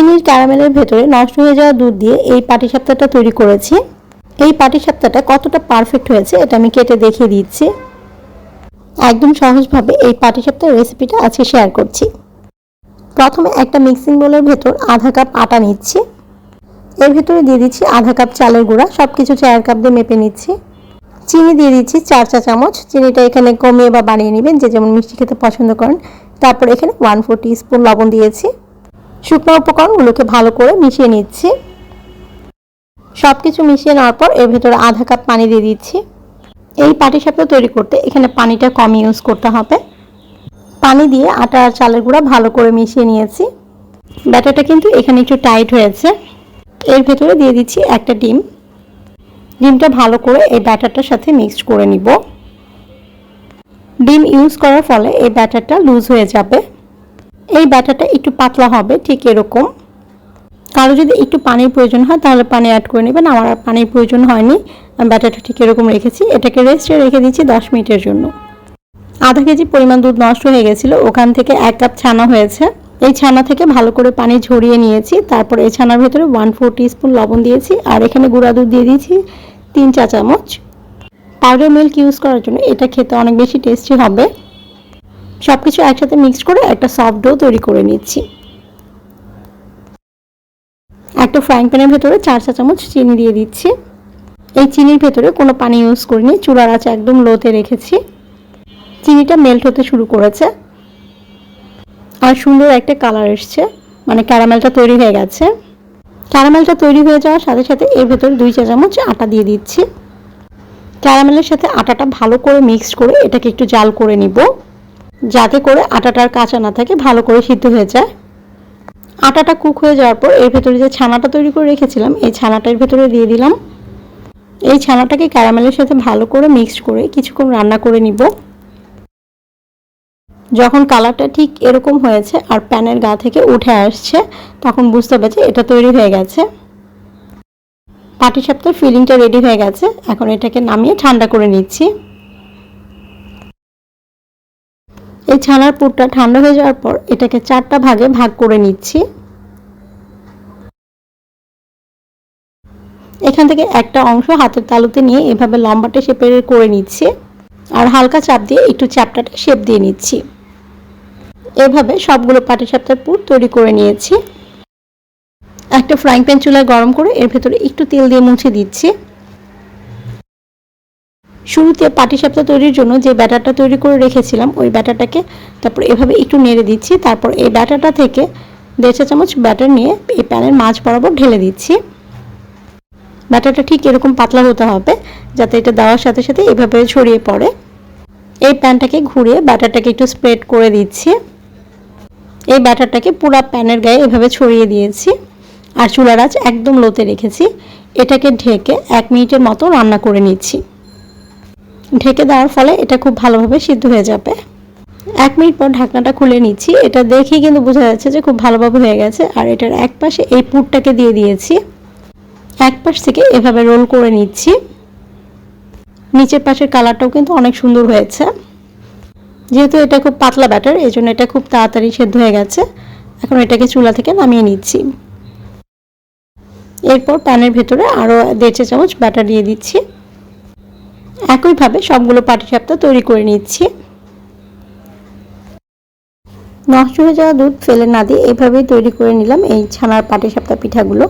চিনির ক্যারামেলের ভেতরে নষ্ট হয়ে যাওয়া দুধ দিয়ে এই পাটিসাপটাটা তৈরি করেছি। এই পাটিসাপটাটা কতটা পারফেক্ট হয়েছে এটা আমি কেটে দেখিয়ে দিচ্ছি। একদম সহজভাবে এই পাটিসাপটার রেসিপিটা আজকে শেয়ার করছি। প্রথমে একটা মিক্সিং বোলের ভেতর আধা কাপ আটা নিচ্ছি। এর ভেতরে দিয়ে দিচ্ছি আধা কাপ চালের গুঁড়া সব কিছু চার কাপ দিয়ে মেপে নিচ্ছি। চিনি দিয়ে দিচ্ছি চার চা চামচ। চিনিটা এখানে কমিয়ে বা বানিয়ে নেবেন, যে যেমন মিষ্টি খেতে পছন্দ করেন। তারপর এখানে ওয়ান ফোর স্পুন লবণ দিয়েছি। শুকনো উপকরণগুলোকে ভালো করে মিশিয়ে নিচ্ছি। সব কিছু মিশিয়ে নেওয়ার পর এর ভেতরে আধা কাপ পানি দিয়ে দিচ্ছি। এই পাটিসাপটা তৈরি করতে এখানে পানিটা কম ইউজ করতে হবে। পানি দিয়ে আটা আর চালের গুঁড়া ভালো করে মিশিয়ে নিয়েছি। ব্যাটারটা কিন্তু এখানে একটু টাইট হয়েছে। এর ভেতরে দিয়ে দিচ্ছি একটা ডিম। ডিমটা ভালো করে এই ব্যাটারটার সাথে মিক্সড করে নিব। ডিম ইউজ করার ফলে এই ব্যাটারটা লুজ হয়ে যাবে। এই ব্যাটারটা একটু পাতলা হবে, ঠিক এরকম। কারও যদি একটু পানির প্রয়োজন হয়, তাহলে পানি অ্যাড করে নেবেন। আমার আর পানির প্রয়োজন হয়নি। আমি ব্যাটারটা ঠিক এরকম রেখেছি। এটাকে রেস্টে রেখে দিচ্ছি দশ মিনিটের জন্য। আধা কেজি পরিমাণ দুধ নষ্ট হয়ে গেছিল। ওখান থেকে এক কাপ ছানা হয়েছে। এই ছানা থেকে ভালো করে পানি ঝরিয়ে নিয়েছি। তারপর এই ছানার ভেতরে ওয়ান ফোর স্পুন লবণ দিয়েছি। আর এখানে গুঁড়া দুধ দিয়ে দিয়েছি তিন চা চামচ পাউডার মিল্ক ইউজ করার জন্য এটা খেতে অনেক বেশি টেস্টি হবে। সব কিছু একসাথে মিক্সড করে একটা সফট ডো তৈরি করে নিচ্ছি। একটা ফ্রাইং প্যানের ভেতরে চার চা চামচ চিনি দিয়ে দিচ্ছি। এই চিনির ভেতরে কোনো পানি ইউজ করিনি, চুলার আঁচ একদম লোতে রেখেছি। চিনিটা মেল্ট হতে শুরু করেছে। আর সুন্দর একটা কালার এসছে মানে ক্যারামেলটা তৈরি হয়ে গেছে। ক্যারামেলটা তৈরি হয়ে যাওয়ার সাথে সাথে এর ভেতরে দুই চা চামচ আটা দিয়ে দিচ্ছি। ক্যারামেলের সাথে আটাটা ভালো করে মিক্সড করে এটাকে একটু জাল করে নিব। যাতে করে আটাটার কাঁচা না থাকে, ভালো করে সিদ্ধ হয়ে যায়। আটাটা কুক হয়ে যাওয়ার পর এর ভেতরে যে ছানাটা তৈরি করে রেখেছিলাম, এই ছানাটার ভেতরে দিয়ে দিলাম। এই ছানাটাকে ক্যারামেলের সাথে ভালো করে মিক্সড করে কিছুক্ষণ রান্না করে নিব। যখন কালারটা ঠিক এরকম হয়েছে আর প্যানের গা থেকে উঠে আসছে, তখন বুঝতে পারছি এটা তৈরি হয়ে গেছে। পাটিসাপটার ফিলিংটা রেডি হয়ে গেছে, এখন এটাকে নামিয়ে ঠান্ডা করে নিচ্ছি। এই ছানার পুরটা ঠান্ডা হয়ে যাওয়ার পর এটাকে চারটা ভাগে ভাগ করে নিচ্ছি। এখান থেকে একটা অংশ হাতের তালুতে নিয়ে এভাবে লম্বাটে শেপের করে নিচ্ছি আর হালকা চাপ দিয়ে একটু চ্যাপটাটা শেপ দিয়ে নিচ্ছি। এভাবে সবগুলো পাটিসাপটার পুর তৈরি করে নিয়েছি। একটা ফ্রাইং প্যান চুলায় গরম করে এর ভেতরে একটু তেল দিয়ে মুছে দিচ্ছি। শুরুতে পাটি পাটিসাপটা তৈরির জন্য যে ব্যাটারটা তৈরি করে রেখেছিলাম, ওই ব্যাটারটাকে তারপর এভাবে একটু নেড়ে দিচ্ছি। তারপর এই ব্যাটারটা থেকে দেড় চা চামচ ব্যাটার নিয়ে এই প্যানের মাছ বরাবর ঢেলে দিচ্ছি। ব্যাটারটা ঠিক এরকম পাতলা হতে হবে, যাতে এটা দেওয়ার সাথে সাথে এভাবে ছড়িয়ে পড়ে। এই প্যানটাকে ঘুরিয়ে ব্যাটারটাকে একটু স্প্রেড করে দিচ্ছি। এই ব্যাটারটাকে পুরা প্যানের গায়ে এভাবে ছড়িয়ে দিয়েছি। আর চুলার আঁচ একদম লোতে রেখেছি। এটাকে ঢেকে এক মিনিটের মতো রান্না করে নিচ্ছি। ঢেকে দেওয়ার ফলে এটা খুব ভালোভাবে সিদ্ধ হয়ে যাবে। এক মিনিট পর ঢাকনাটা খুলে নিচ্ছি। এটা দেখেই কিন্তু বোঝা যাচ্ছে যে খুব ভালোভাবে হয়ে গেছে। আর এটার এক পাশে এই পুরটাকে দিয়ে দিয়েছি। এক পাশ থেকে এভাবে রোল করে নিচ্ছি। নিচের পাশের কালারটাও কিন্তু অনেক সুন্দর হয়েছে। যেহেতু এটা খুব পাতলা ব্যাটার, এই জন্য এটা খুব তাড়াতাড়ি সেদ্ধ হয়ে গেছে। এখন এটাকে চুলা থেকে নামিয়ে নিচ্ছি। এরপর প্যানের ভেতরে আরও দেড় চা চামচ ব্যাটার দিয়ে দিচ্ছি। একইভাবে সবগুলো পাটিসাপ্তা তৈরি করে নিচ্ছি। নষ্ট হয়ে যাওয়া দুধ ফেলে না দিয়ে এভাবেই তৈরি করে নিলাম এই ছানার পাটিসাপ্তা পিঠাগুলো।